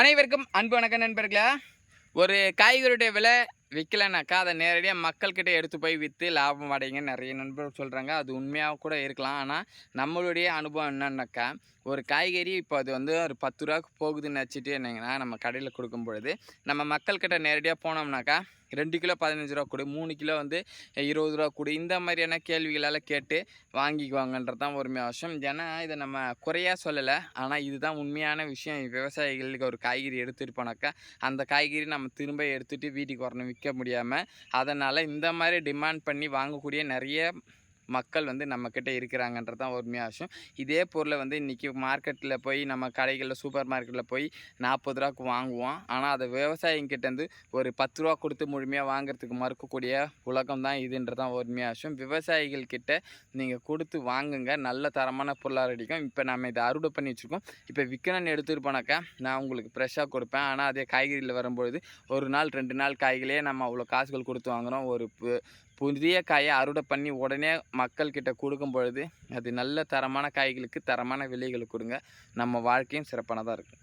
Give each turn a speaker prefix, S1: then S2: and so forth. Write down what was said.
S1: அனைவருக்கும் அன்பு வணக்கம் நண்பர்களே. ஒரு காய்கறியுடைய விலை விற்கலைனாக்கா அதை நேரடியாக மக்கள்கிட்ட எடுத்து போய் விற்று லாபம் அடைங்க நிறைய நண்பர்கள் சொல்கிறாங்க அது உண்மையாக கூட இருக்கலாம். ஆனால் நம்மளுடைய அனுபவம் என்னன்னாக்கா ஒரு காய்கறி இப்போ அது வந்து ஒரு பத்து ரூபாய்க்கு போகுதுன்னு வச்சுட்டு என்னங்கன்னா நம்ம கடையில் கொடுக்கும் பொழுது நம்ம மக்கள்கிட்ட நேரடியாக போனோம்னாக்கா ரெண்டு கிலோ பதினஞ்சு ரூபா கொடு மூணு கிலோ வந்து இருபது ரூபா கொடு. இந்த மாதிரியான கேள்விகளால் கேட்டு வாங்கிக்குவாங்கன்றது தான் உண்மை அவசியம். ஏன்னா இதை நம்ம குறையாக சொல்லலை. ஆனால் இதுதான் உண்மையான விஷயம். விவசாயிகளுக்கு ஒரு காய்கறி எடுத்துகிட்டு போனாக்கா அந்த காய்கறி நம்ம திரும்ப எடுத்துகிட்டு வீட்டுக்கு வரணும் விற்க முடியாமல் அதனால் இந்த மாதிரி டிமாண்ட் பண்ணி வாங்கக்கூடிய நிறைய மக்கள் வந்து நம்மக்கிட்ட இருக்கிறாங்கன்றது தான் உண்மையாக விஷயம். இதே பொருளை வந்து இன்றைக்கி மார்க்கெட்டில் போய் நம்ம கடைகளில் சூப்பர் மார்க்கெட்டில் போய் நாற்பது ரூபாக்கு வாங்குவோம். ஆனால் அதை விவசாயிங்கிட்டேருந்து ஒரு பத்து ரூபா கொடுத்து முழுமையாக வாங்குறதுக்கு மறுக்கக்கூடிய உலகம் தான் இதுன்றதான் உண்மையாக விஷயம். விவசாயிகள்கிட்ட நீங்கள் கொடுத்து வாங்குங்க. நல்ல தரமான பொருளாக அடிக்கும் இப்போ நம்ம இதை அறுவடை பண்ணி வச்சுருக்கோம். இப்போ விற்கணும்னு எடுத்துகிட்டு போனாக்கா நான் உங்களுக்கு ஃப்ரெஷ்ஷாக கொடுப்பேன். ஆனால் அதே காய்கறியில் வரும்பொழுது ஒரு நாள் ரெண்டு நாள் காய்களையே நம்ம அவ்வளோ காசுகள் கொடுத்து வாங்குகிறோம் ஒரு பு- புதிய காயை அறுவடை பண்ணி உடனே மக்கள்கிட்ட கொடுக்கும் பொழுது அது நல்ல தரமான காய்களுக்கு தரமான விலைகளை கொடுங்க. நம்ம வாழ்க்கையும் சிறப்பானதாக இருக்கும்.